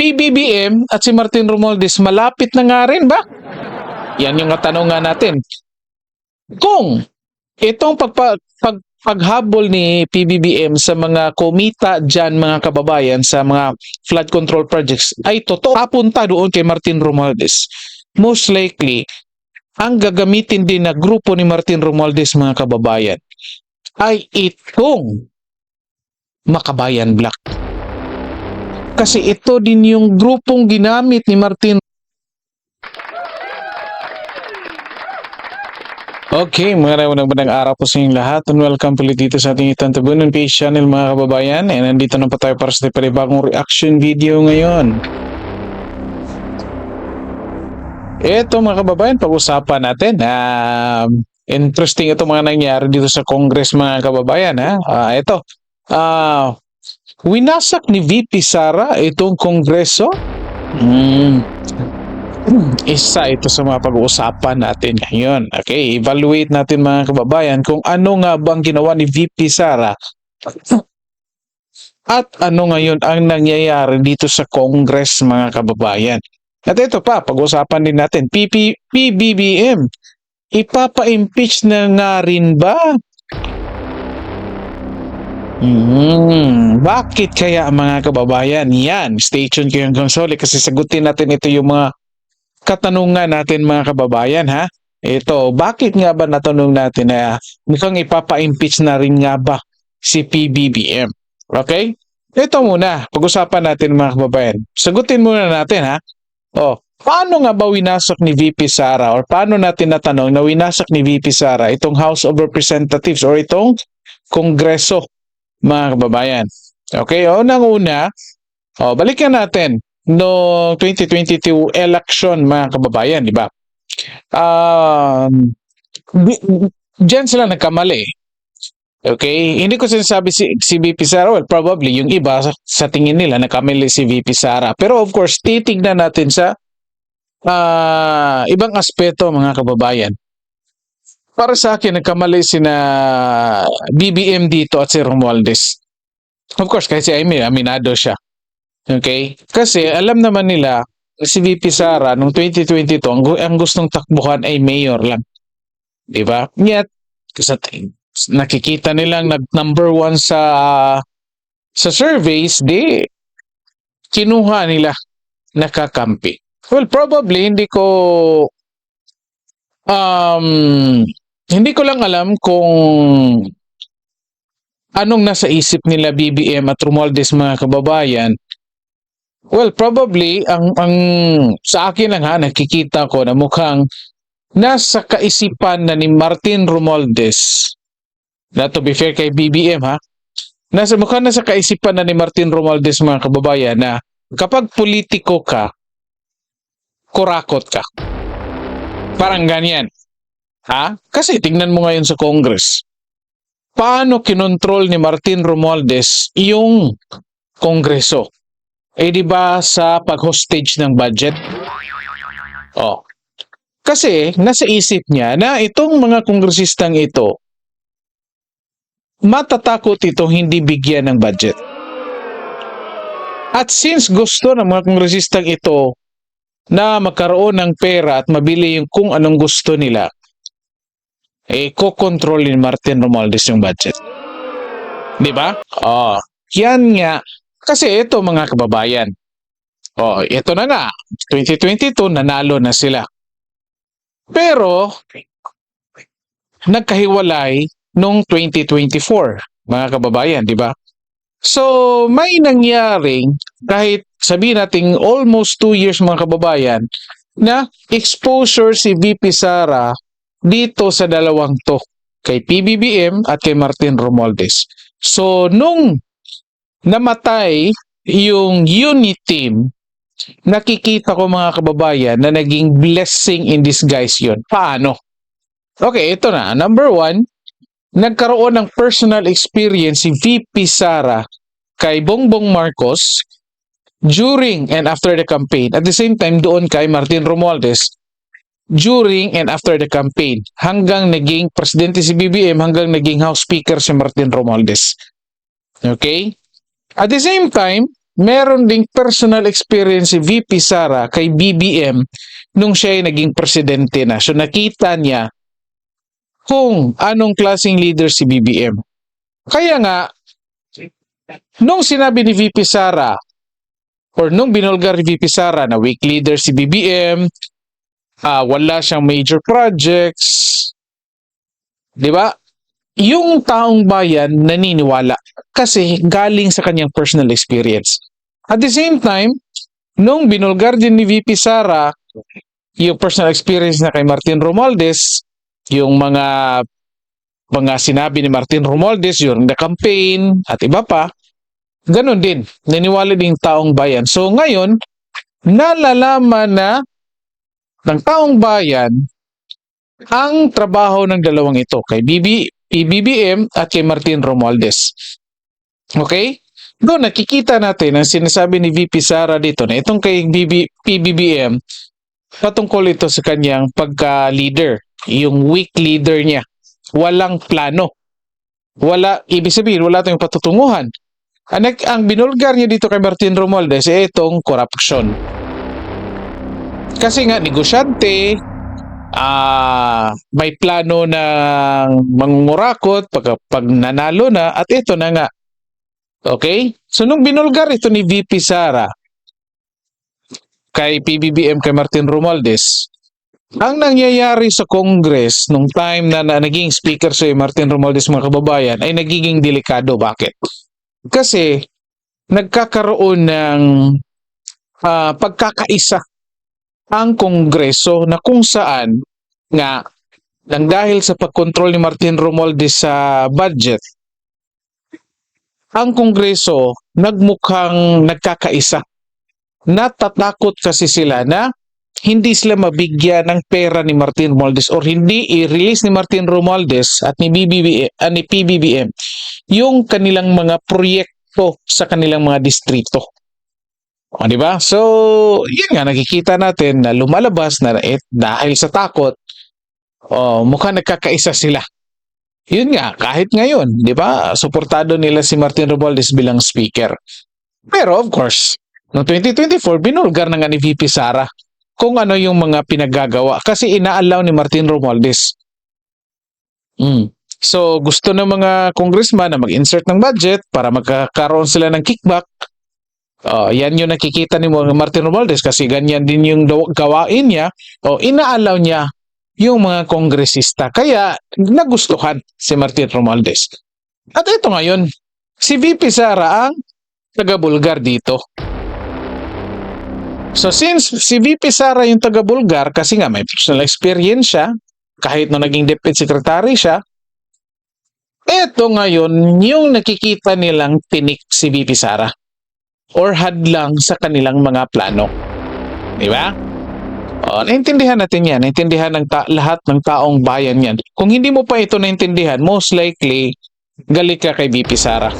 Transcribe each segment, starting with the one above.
PBBM at si Martin Romualdez malapit na nga rin ba? Yan yung katanungan natin. Kung itong pagpa, pag, paghabol ni PBBM sa mga komita dyan mga kababayan sa mga flood control projects ay totoo papunta doon kay Martin Romualdez. Most likely, ang gagamitin din na grupo ni Martin Romualdez mga kababayan ay itong Makabayan Black. Kasi ito din yung grupong ginamit ni Martin Okay, mga unang magandang araw po sa inyong lahat and welcome ulit dito sa ating Itang Tabunan Page channel mga kababayan and nandito na po tayo para sa panibagong reaction video ngayon. Ito mga kababayan, pag-usapan natin. Um, interesting ito mga nangyari dito sa Congress mga kababayan. Ha? Ah, ito, ah, winasak ni VP Sara itong Kongreso. Hmm. Isa ito sa mga pag-uusapan natin ngayon. Okay, evaluate natin mga kababayan kung ano nga bang ginawa ni VP Sara at ano ngayon ang nangyayari dito sa Congress mga kababayan. At ito pa, pag-usapan din natin, PP, PBBM, ipapa-impeach na nga rin ba? Hmm, bakit kaya mga kababayan? Yan, stay tuned kayo hanggang sa huli kasi sagutin natin ito yung mga katanungan natin mga kababayan ha. Ito, bakit nga ba natanong natin na mukhang ipapa-impeach na rin nga ba si PBBM? Okay? Ito muna, pag-usapan natin mga kababayan. Sagutin muna natin ha. Oh, paano nga ba winasak ni VP Sara or paano natin natanong na winasak ni VP Sara itong House of Representatives or itong Kongreso mga kababayan. Okay, unang-una, oh, balikan natin no 2022 election mga kababayan, di ba? Um, di- diyan sila nagkamali. Okay, hindi ko sinasabi si, si VP Sara, well, probably yung iba sa, sa tingin nila nakamali si VP Sara. Pero of course, titignan natin sa ah, ibang aspeto mga kababayan. Para sa akin, nagkamali si na BBM dito at si Romualdez. Of course, kasi Amy, aminado siya. Okay? Kasi alam naman nila, si VP Sara noong 2022, ang, ang gustong takbuhan ay mayor lang. Di ba? Yet, kasi nakikita nilang nag number one sa sa surveys, di kinuha nila nakakampi. Well, probably hindi ko um hindi ko lang alam kung anong nasa isip nila BBM at Romualdez mga kababayan. Well, probably ang ang sa akin lang ha nakikita ko na mukhang nasa kaisipan na ni Martin Romualdez na to be fair kay BBM ha nasa mukhang nasa kaisipan na ni Martin Romualdez mga kababayan na kapag politiko ka kurakot ka parang ganyan ha? Kasi tingnan mo ngayon sa Congress paano kinontrol ni Martin Romualdez yung Kongreso? Eh di ba sa pag-hostage ng budget? Oh. Kasi nasa isip niya na itong mga kongresistang ito matatakot ito hindi bigyan ng budget. At since gusto ng mga kongresistang ito na magkaroon ng pera at mabili yung kung anong gusto nila, eh, kokontrol ni Martin Romualdez yung budget. Di ba? Oh, yan nga. Kasi ito mga kababayan. Oh, ito na nga. 2022, nanalo na sila. Pero, nagkahiwalay nung 2024, mga kababayan, di ba? So, may nangyaring kahit sabihin natin almost two years mga kababayan na exposure si VP Sara dito sa dalawang to kay PBBM at kay Martin Romualdez. So, nung namatay yung unit team, nakikita ko mga kababayan na naging blessing in disguise yun. Paano? Okay, ito na. Number one, nagkaroon ng personal experience si VP Sara kay Bongbong Marcos during and after the campaign. At the same time, doon kay Martin Romualdez during and after the campaign. Hanggang naging presidente si BBM, hanggang naging House Speaker si Martin Romualdez. Okay? At the same time, meron ding personal experience si VP Sara kay BBM nung siya ay naging presidente na. So nakita niya kung anong klaseng leader si BBM. Kaya nga, nung sinabi ni VP Sara or nung binulgar ni VP Sara na weak leader si BBM, ah, wala siyang major projects, di ba? Yung taong bayan naniniwala kasi galing sa kanyang personal experience. At the same time, nung binulgar din ni VP Sara yung personal experience na kay Martin Romualdez, yung mga mga sinabi ni Martin Romualdez during the campaign at iba pa, ganun din, naniwala din taong bayan. So ngayon, nalalaman na ng taong bayan ang trabaho ng dalawang ito kay BB, PBBM at kay Martin Romualdez. Okay? Doon nakikita natin ang sinasabi ni VP Sara dito na itong kay BB, PBBM patungkol ito sa kanyang pagka-leader, yung weak leader niya. Walang plano. Wala, ibig sabihin, wala tayong patutunguhan. Ang, ang binulgar niya dito kay Martin Romualdez ay itong corruption. Kasi nga, negosyante, ah may plano ng mangungurakot pag, pag nanalo na at ito na nga. Okay? So nung binulgar ito ni VP Sara kay PBBM kay Martin Romualdez, ang nangyayari sa Congress nung time na, na naging speaker si Martin Romualdez mga kababayan ay nagiging delikado. Bakit? Kasi nagkakaroon ng ah, pagkakaisa ang Kongreso na kung saan nga nang dahil sa pagkontrol ni Martin Romualdez sa budget, ang Kongreso nagmukhang nagkakaisa. Natatakot kasi sila na hindi sila mabigyan ng pera ni Martin Romualdez or hindi i-release ni Martin Romualdez at ni, BBB, ah, ni PBBM yung kanilang mga proyekto sa kanilang mga distrito. O, di ba? So, yun nga, nakikita natin na lumalabas na eh, dahil sa takot, oh, mukhang nagkakaisa sila. Yun nga, kahit ngayon, di ba, suportado nila si Martin Romualdez bilang speaker. Pero of course, noong 2024, binulgar na nga ni VP Sara kung ano yung mga pinaggagawa kasi inaalaw ni Martin Romualdez. Mm. So, gusto ng mga congressman na mag-insert ng budget para magkakaroon sila ng kickback Oh, yan yung nakikita ni Martin Romualdez kasi ganyan din yung gawain niya. O inaalaw niya yung mga kongresista. Kaya nagustuhan si Martin Romualdez. At ito ngayon, si VP Sara ang taga-Bulgar dito. So since si VP Sara yung taga-Bulgar kasi nga may personal experience siya, kahit na naging deputy secretary siya, eto ngayon yung nakikita nilang tinik si VP Sara or hadlang sa kanilang mga plano. Di ba? O, naintindihan natin yan. Naintindihan ng ta- lahat ng taong bayan yan. Kung hindi mo pa ito naintindihan, most likely, galit ka kay BP Sara.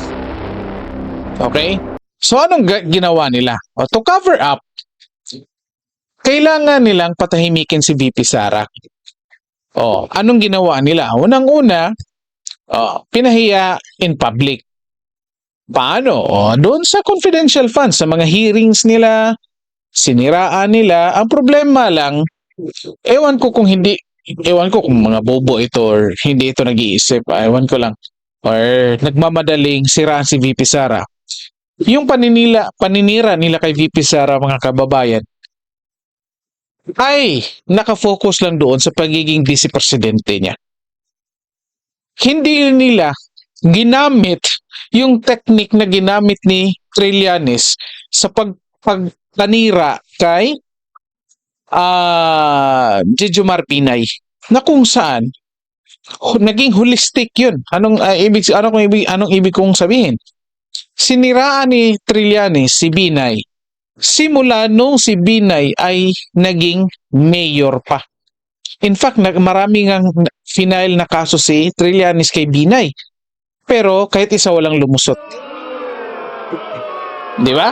Okay? So, anong ginawa nila? O, to cover up, kailangan nilang patahimikin si BP Sara. O, anong ginawa nila? Unang-una, o, pinahiya in public. Paano? Doon sa confidential funds, sa mga hearings nila, siniraan nila. Ang problema lang, ewan ko kung hindi, ewan ko kung mga bobo ito or hindi ito nag-iisip. ah, Ewan ko lang. Or nagmamadaling siraan si VP Sara. Yung paninila, paninira nila kay VP Sara mga kababayan, ay nakafocus lang doon sa pagiging vice presidente niya. Hindi nila ginamit yung technique na ginamit ni Trillanes sa pag pagpanira kay ah Jejomar Pinay na kung saan naging holistic yun. Anong ah, ibig ano kung ibig anong ibig kong sabihin? Siniraan ni Trillanes si Binay simula nung si Binay ay naging mayor pa. In fact, nag, maraming ang final na kaso si Trillanes kay Binay. Pero kahit isa walang lumusot. Di ba?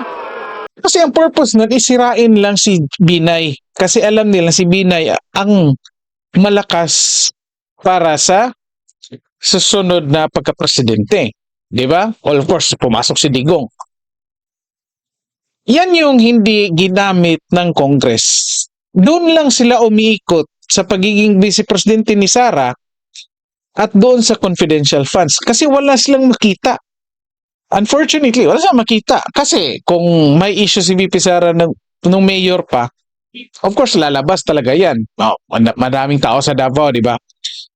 Kasi ang purpose nun, isirain lang si Binay. Kasi alam nila si Binay ang malakas para sa susunod na pagka-presidente. Di ba? Well, of course, pumasok si Digong. yan yung hindi ginamit ng Congress. Doon lang sila umiikot sa pagiging vice presidente ni Sara at doon sa confidential funds kasi wala silang makita. Unfortunately, wala silang makita kasi kung may issue si VP Sara ng, nung mayor pa, of course lalabas talaga yan. Oh, madaming tao sa Davao, di ba?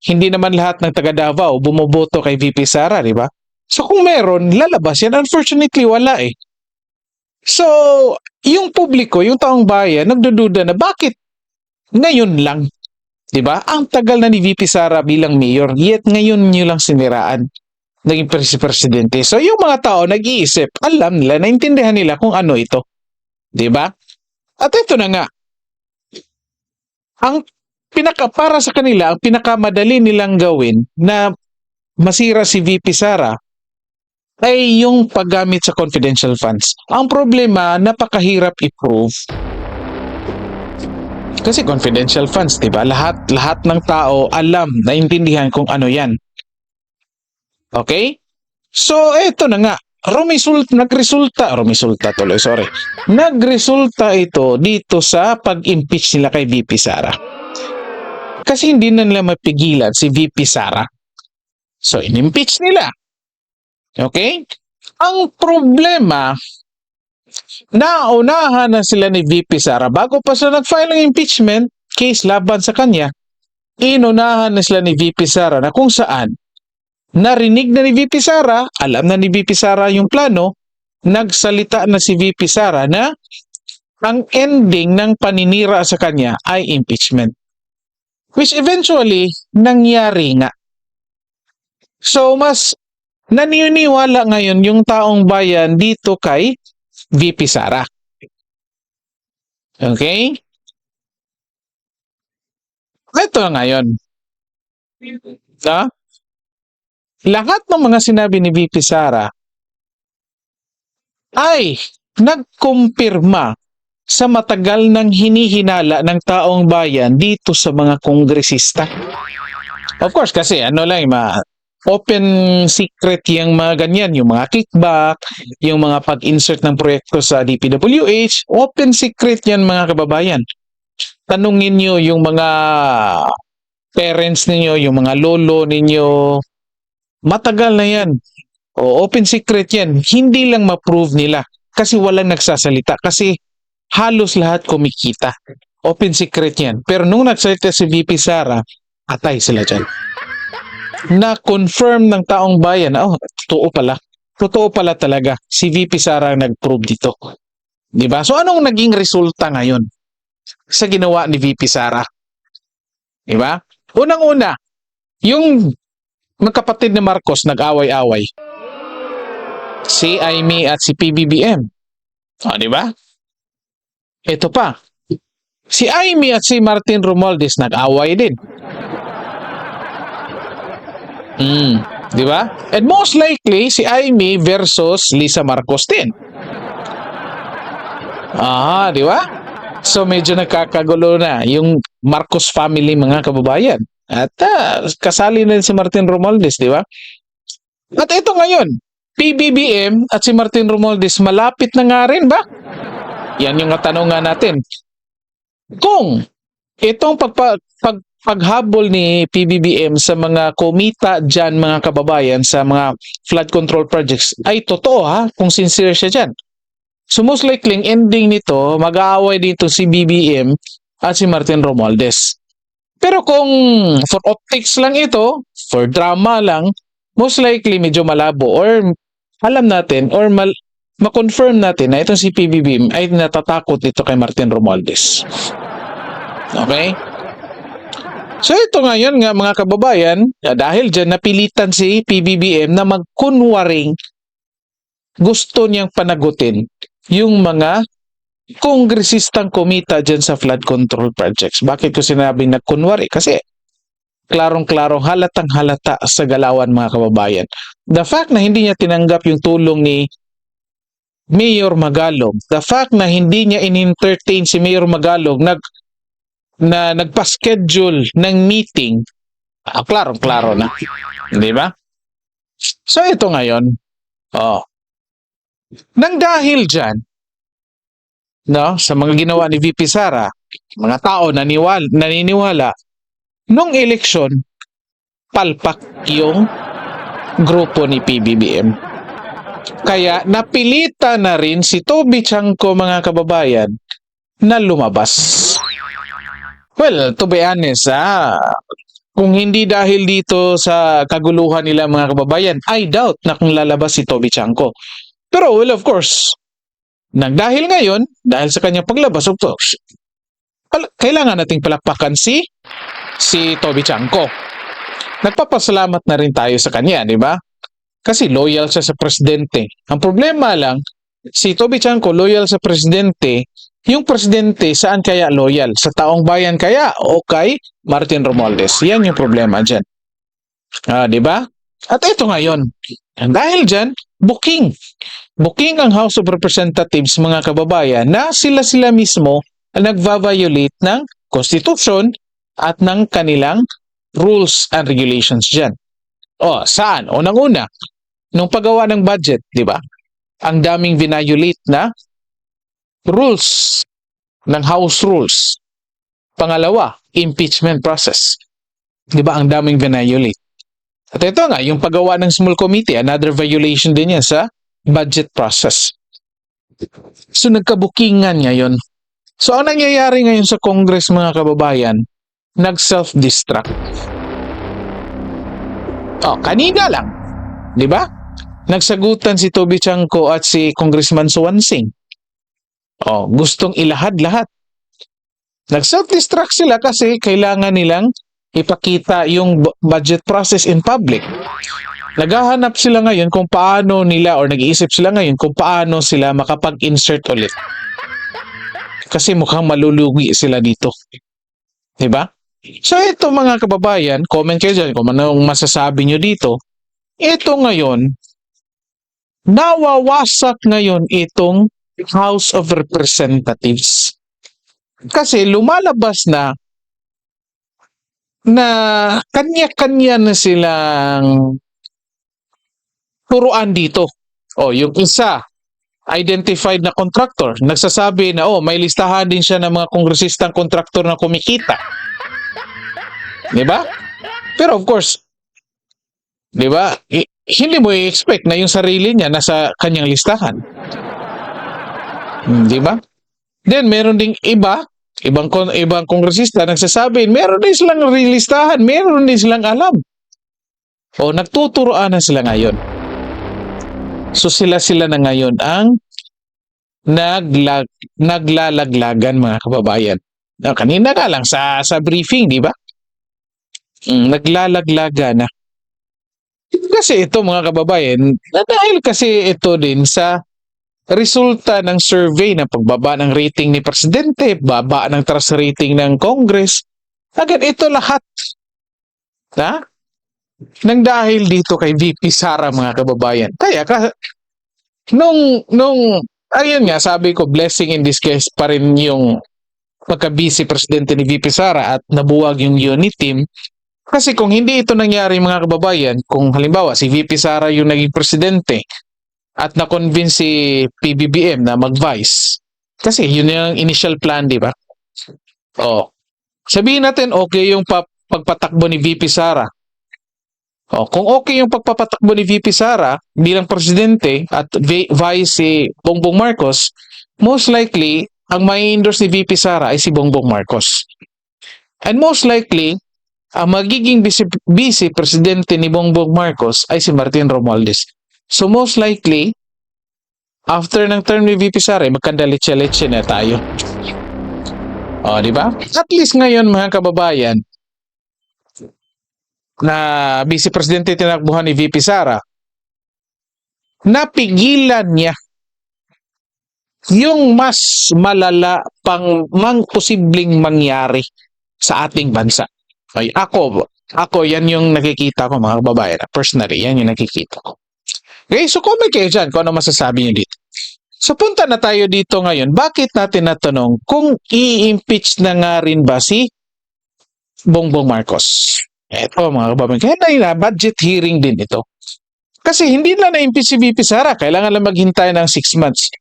Hindi naman lahat ng taga Davao bumoboto kay VP Sara, di ba? So kung meron, lalabas yan. Unfortunately, wala eh. So, yung publiko, yung taong bayan, nagdududa na bakit ngayon lang? 'Di ba? Ang tagal na ni VP Sara bilang mayor, yet ngayon niyo lang siniraan naging pres- presidente. So, yung mga tao nag-iisip, alam nila, naintindihan nila kung ano ito. 'Di ba? At ito na nga. Ang pinaka para sa kanila, ang pinakamadali nilang gawin na masira si VP Sara ay yung paggamit sa confidential funds. Ang problema, napakahirap i-prove. Kasi confidential funds, 'di ba? Lahat lahat ng tao alam, naintindihan kung ano 'yan. Okay? So, eto na nga. Rumisult, nagresulta, rumisulta tuloy, sorry. Nagresulta ito dito sa pag-impeach nila kay VP Sara. Kasi hindi na nila mapigilan si VP Sara. So, in-impeach nila. Okay? Ang problema, naunahan na sila ni VP Sara bago pa sila nag-file ng impeachment case laban sa kanya. Inunahan na sila ni VP Sara na kung saan narinig na ni VP Sara, alam na ni VP Sara yung plano, nagsalita na si VP Sara na ang ending ng paninira sa kanya ay impeachment. Which eventually, nangyari nga. So, mas naniniwala ngayon yung taong bayan dito kay VP Sara. Okay? Ito ngayon. Na? Lahat ng mga sinabi ni VP Sara ay nagkumpirma sa matagal ng hinihinala ng taong bayan dito sa mga kongresista. Of course, kasi ano lang, ma open secret yung mga ganyan, yung mga kickback, yung mga pag-insert ng proyekto sa DPWH, open secret yan mga kababayan. Tanungin nyo yung mga parents ninyo, yung mga lolo ninyo, matagal na yan. O open secret yan. Hindi lang ma-prove nila kasi walang nagsasalita kasi halos lahat kumikita. Open secret yan. Pero nung nagsalita si VP Sara, atay sila dyan. Na-confirm ng taong bayan, oh, totoo pala. Totoo pala talaga. Si VP Sara ang nag-prove dito. Di ba? So anong naging resulta ngayon sa ginawa ni VP Sara? Di ba? Unang-una, yung magkapatid na Marcos nag-away-away. Si Aimee at si PBBM. O, di ba? Ito pa. Si Aimee at si Martin Romualdez nag-away din. Hmm, di ba? And most likely, si Aimee versus Lisa Marcos din. Ah, di ba? So medyo nagkakagulo na yung Marcos family mga kababayan. At ah, kasali na si Martin Romualdez, di ba? At ito ngayon, PBBM at si Martin Romualdez malapit na nga rin ba? Yan yung katanungan natin. Kung itong pagpa, pag, paghabol ni PBBM sa mga komita dyan mga kababayan sa mga flood control projects ay totoo ha, kung sincere siya dyan. So most likely, ending nito, mag-aaway dito si BBM at si Martin Romualdez. Pero kung for optics lang ito, for drama lang, most likely medyo malabo or alam natin or mal ma-confirm natin na itong si PBBM ay natatakot dito kay Martin Romualdez. Okay? So ito ngayon nga mga kababayan, dahil dyan napilitan si PBBM na magkunwaring gusto niyang panagutin yung mga kongresistang komita dyan sa flood control projects. Bakit ko sinabing nagkunwari? Kasi klarong-klarong halatang halata sa galawan mga kababayan. The fact na hindi niya tinanggap yung tulong ni Mayor Magalog, the fact na hindi niya in-entertain si Mayor Magalog nag na nagpa-schedule ng meeting, ah, klarong-klaro na. Di ba? So ito ngayon, oh, nang dahil dyan, no, sa mga ginawa ni VP Sara, mga tao naniwal, naniniwala, nung eleksyon, palpak yung grupo ni PBBM. Kaya napilita na rin si Toby Chanko mga kababayan na lumabas. Well, to be honest, ah, kung hindi dahil dito sa kaguluhan nila mga kababayan, I doubt na kung lalabas si Toby Chanko. Pero well, of course, nang dahil ngayon, dahil sa kanyang paglabas, of course, kailangan nating palakpakan si si Toby Chanko. Nagpapasalamat na rin tayo sa kanya, di ba? Kasi loyal siya sa presidente. Ang problema lang, si Toby Chanko loyal sa presidente, yung presidente saan kaya loyal? Sa taong bayan kaya o kay Martin Romualdez? Yan yung problema dyan. Ah, di ba? At ito ngayon, dahil dyan, booking. Booking ang House of Representatives, mga kababayan, na sila-sila mismo ang nagva-violate ng Constitution at ng kanilang rules and regulations dyan. O, saan? Unang-una, nung paggawa ng budget, di ba? Ang daming vinayolate na rules ng House rules. Pangalawa, impeachment process. Di ba? Ang daming vinayolate. At ito nga, yung paggawa ng small committee, another violation din yan sa budget process. So nagkabukingan ngayon. So ang nangyayari ngayon sa Congress mga kababayan, nag-self-destruct. Oh, kanina lang. 'Di ba? Nagsagutan si Toby Chanko at si Congressman Suwansing. Oh, gustong ilahad-lahat. Nag-self-destruct sila kasi kailangan nilang ipakita yung bu- budget process in public. Naghahanap sila ngayon kung paano nila or nag-iisip sila ngayon kung paano sila makapag-insert ulit. Kasi mukhang malulugi sila dito. 'Di ba? So ito mga kababayan, comment kayo dyan kung anong masasabi nyo dito. Ito ngayon, nawawasak ngayon itong House of Representatives. Kasi lumalabas na na kanya-kanya na silang turuan dito. O, yung isa, identified na contractor, nagsasabi na, oh, may listahan din siya ng mga kongresistang contractor na kumikita. Di ba? Pero of course, di ba, hindi mo i-expect na yung sarili niya nasa kanyang listahan. Hmm, Di ba? Then, meron ding iba, ibang, ibang kongresista nagsasabi, meron din silang listahan, meron din silang alam. O, nagtuturoan na sila ngayon. So, sila-sila na ngayon ang naglag, naglalaglagan mga kababayan. Ah, kanina nga lang sa, sa briefing, di ba? Mm, naglalaglaga na. Kasi ito mga kababayan, na dahil kasi ito din sa resulta ng survey ng pagbaba ng rating ni Presidente, baba ng trust rating ng Congress, agad ito lahat. Ha? Nang dahil dito kay VP Sara mga kababayan. Kaya ka, nung, nung, ayun nga, sabi ko, blessing in disguise pa rin yung pagka-busy presidente ni VP Sara at nabuwag yung unit team. Kasi kung hindi ito nangyari mga kababayan, kung halimbawa si VP Sara yung naging presidente at na-convince si PBBM na mag-vice, kasi yun yung initial plan, di ba? Oh. Sabihin natin okay yung pa- pagpatakbo ni VP Sara. Oh, kung okay yung pagpapatakbo ni VP Sara bilang presidente at vi- vice si Bongbong Marcos, most likely ang may endorse ni VP Sara ay si Bongbong Marcos. And most likely, ang magiging vice, vice presidente ni Bongbong Marcos ay si Martin Romualdez. So most likely, after ng term ni VP Sara, ay magkandalitsa-litsa na tayo. O, di ba? At least ngayon, mga kababayan, na vice presidente tinakbuhan ni VP Sara, napigilan niya yung mas malala pang mang posibleng mangyari sa ating bansa. Ay, ako, ako, yan yung nakikita ko mga kababayan. Personally, yan yung nakikita ko. Okay, so comment kayo dyan kung ano masasabi niyo dito. So punta na tayo dito ngayon. Bakit natin natanong kung i-impeach na nga rin ba si Bongbong Marcos? Eto mga kababayan. Kaya na ah, budget hearing din ito. Kasi hindi na na-impeach si VP Sara. Kailangan lang maghintay ng 6 months.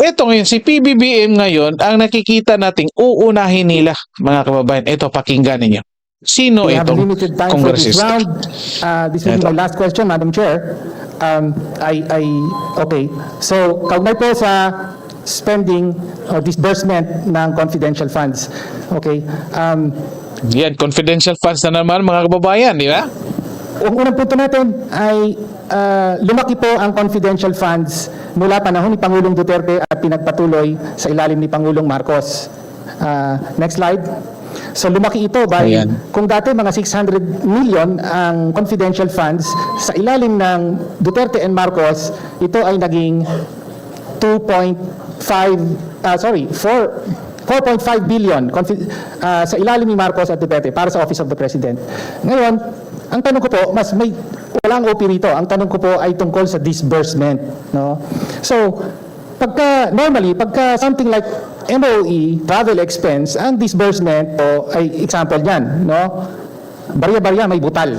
Ito ngayon, si PBBM ngayon, ang nakikita nating uunahin nila, mga kababayan. Ito, pakinggan ninyo. Sino We itong this kongresista? round. Uh, This will be Ito. my last question, Madam Chair. Um, I, I, okay. So, kaugnay po sa spending or disbursement ng confidential funds. Okay. Um, Yan, confidential funds na naman, mga kababayan, di ba? Ang unang punto natin ay ah, lumaki po ang confidential funds mula panahon ni Pangulong Duterte at pinagpatuloy sa ilalim ni Pangulong Marcos. Ah, next slide. So lumaki ito by, Ayan. kung dati mga 600 million ang confidential funds, sa ilalim ng Duterte and Marcos, ito ay naging 2.5, ah, sorry, 4, 4.5 billion ah, sa ilalim ni Marcos at Duterte para sa Office of the President. Ngayon, ang tanong ko po, mas may walang OP rito. Ang tanong ko po ay tungkol sa disbursement, no? So, pagka normally, pagka something like MOE, travel expense, ang disbursement po ay example niyan, no? Barya-barya may butal.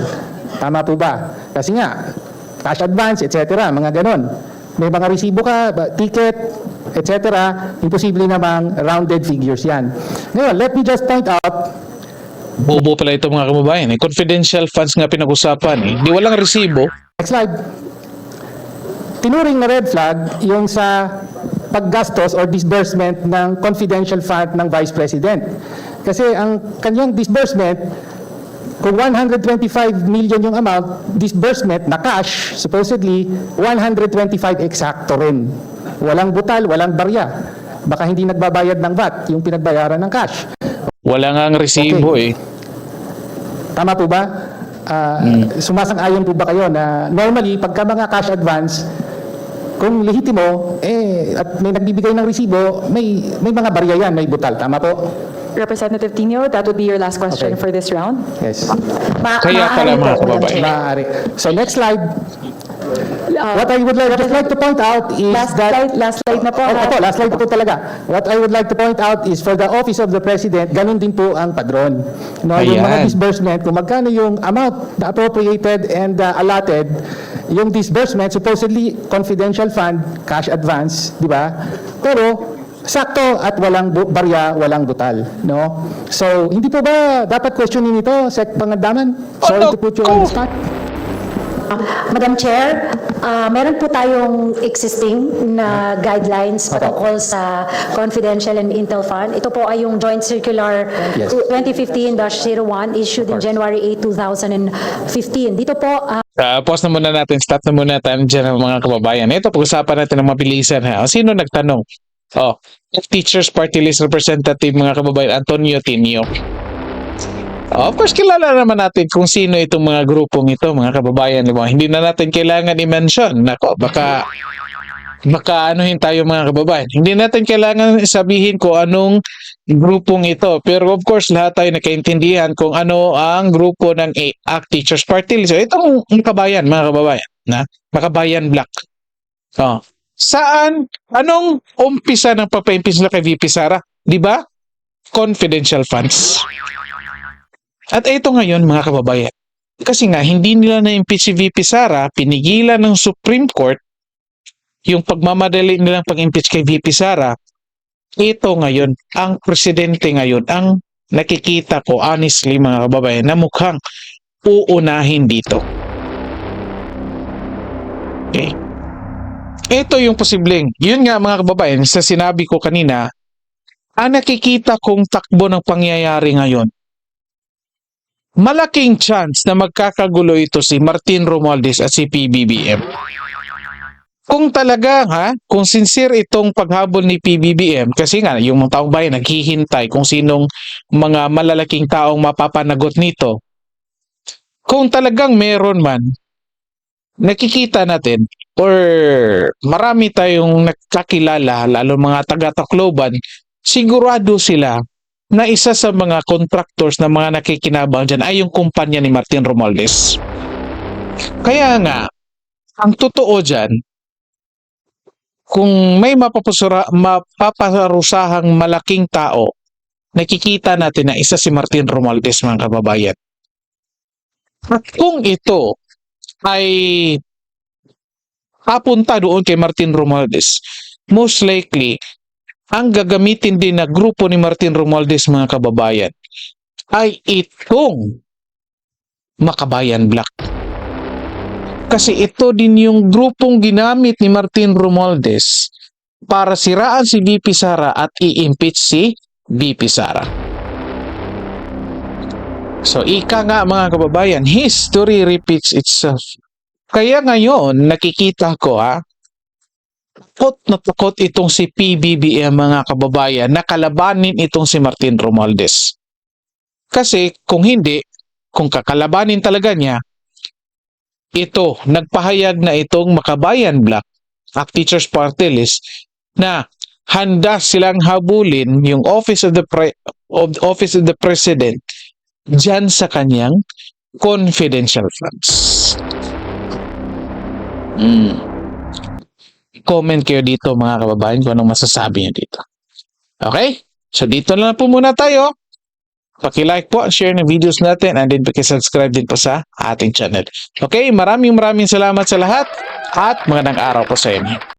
Tama po ba? Kasi nga, cash advance, etc. Mga ganon. May mga resibo ka, ticket, etc. Imposible namang rounded figures yan. Ngayon, let me just point out, Bobo pala ito mga kababayan. Eh. Confidential funds nga pinag-usapan. Eh. Di walang resibo. next slide. Tinuring na red flag yung sa paggastos or disbursement ng confidential fund ng Vice President. Kasi ang kanyang disbursement, kung 125 million yung amount, disbursement na cash, supposedly, 125 eksakto rin. Walang butal, walang barya. Baka hindi nagbabayad ng VAT, yung pinagbayaran ng cash. Wala nga ang resibo eh. Tama po ba? Ah, Sumasang-ayon po ba kayo na normally, pagka mga cash advance, kung lehitimo, eh, at may nagbibigay ng resibo, may, may mga barya yan, may butal. Tama po? Representative Tino, that would be your last question Okay. for this round. Yes. Ma- Kaya pala, mga po, Madam kababayan. Chair. Maaari. So next slide. Uh, What I would like, just like to point out is Last that... slide, last slide na po. Oh, opo, last slide po talaga. What I would like to point out is for the Office of the President, ganun din po ang padron. No, yung mga Ayan. disbursement, kung magkano yung amount na appropriated and uh, allotted, yung disbursement, supposedly confidential fund, cash advance, di ba? Pero sakto at walang bu- barya, walang butal, no? So, hindi po ba dapat questionin ito, Sec Pangandaman? Sorry Ano to put you on the spot. Madam Chair, ah, meron po tayong existing na guidelines patungkol sa confidential and intel fund. Ito po ay yung Joint Circular Yes. 2015-01 issued in January 8, 2015. Dito po, ah, Uh, pause na muna natin. Stop na muna tayo dyan mga kababayan. Ito, pag-usapan natin ng mabilisan. Ha? O, Sino nagtanong? Oh, Teachers Party List Representative mga kababayan, Antonio Tinio. Of course, kilala naman natin kung sino itong mga grupong ito, mga kababayan. Di ba? Hindi na natin kailangan i-mention. Nako, baka baka anuhin tayo mga kababayan. Hindi natin kailangan sabihin kung anong grupong ito. Pero of course, lahat tayo nakaintindihan kung ano ang grupo ng ACT Teachers Party. So, itong makabayan, mga kababayan. Na? Makabayan Black. Oh. Saan? Anong umpisa ng papaimpis nila kay VP Sara? Di ba? Confidential funds. At ito ngayon, mga kababayan. Kasi nga, hindi nila na-impeach si VP Sara, pinigilan ng Supreme Court yung pagmamadali nilang pag-impeach kay VP Sara, ito ngayon, ang presidente ngayon, ang nakikita ko honestly mga kababayan na mukhang uunahin dito. Okay. Ito yung posibleng. Yun nga mga kababayan, sa sinabi ko kanina, ang nakikita kong takbo ng pangyayari ngayon, malaking chance na magkakagulo ito si Martin Romualdez at si PBBM. Kung talaga ha, kung sincere itong paghabol ni PBBM, kasi nga yung mga taong bayan naghihintay kung sinong mga malalaking taong mapapanagot nito. Kung talagang meron man, nakikita natin or marami tayong nakakilala, lalo mga taga-Tacloban, sigurado sila na isa sa mga contractors na mga nakikinabang dyan ay yung kumpanya ni Martin Romualdez. Kaya nga, ang totoo dyan, kung may mapapasura, mapapasarusahang malaking tao, nakikita natin na isa si Martin Romualdez mga kababayan. At kung ito ay papunta doon kay Martin Romualdez, most likely, ang gagamitin din na grupo ni Martin Romualdez mga kababayan ay itong Makabayan Black. Kasi ito din yung grupong ginamit ni Martin Romualdez para siraan si VP Sara at i-impeach si VP Sara. So ika nga mga kababayan, history repeats itself. Kaya ngayon, nakikita ko ha, takot na takot itong si PBBM mga kababayan na kalabanin itong si Martin Romualdez. Kasi kung hindi, kung kakalabanin talaga niya, ito, nagpahayag na itong Makabayan Black at Teachers Party List na handa silang habulin yung Office of the Pre- of Office of the President dyan sa kanyang confidential funds. Mm. Comment kayo dito mga kababayan kung anong masasabi niyo dito. Okay? So dito na lang po muna tayo. Paki-like po share ng videos natin and then paki-subscribe din po sa ating channel. Okay? Maraming maraming salamat sa lahat at magandang araw po sa inyo.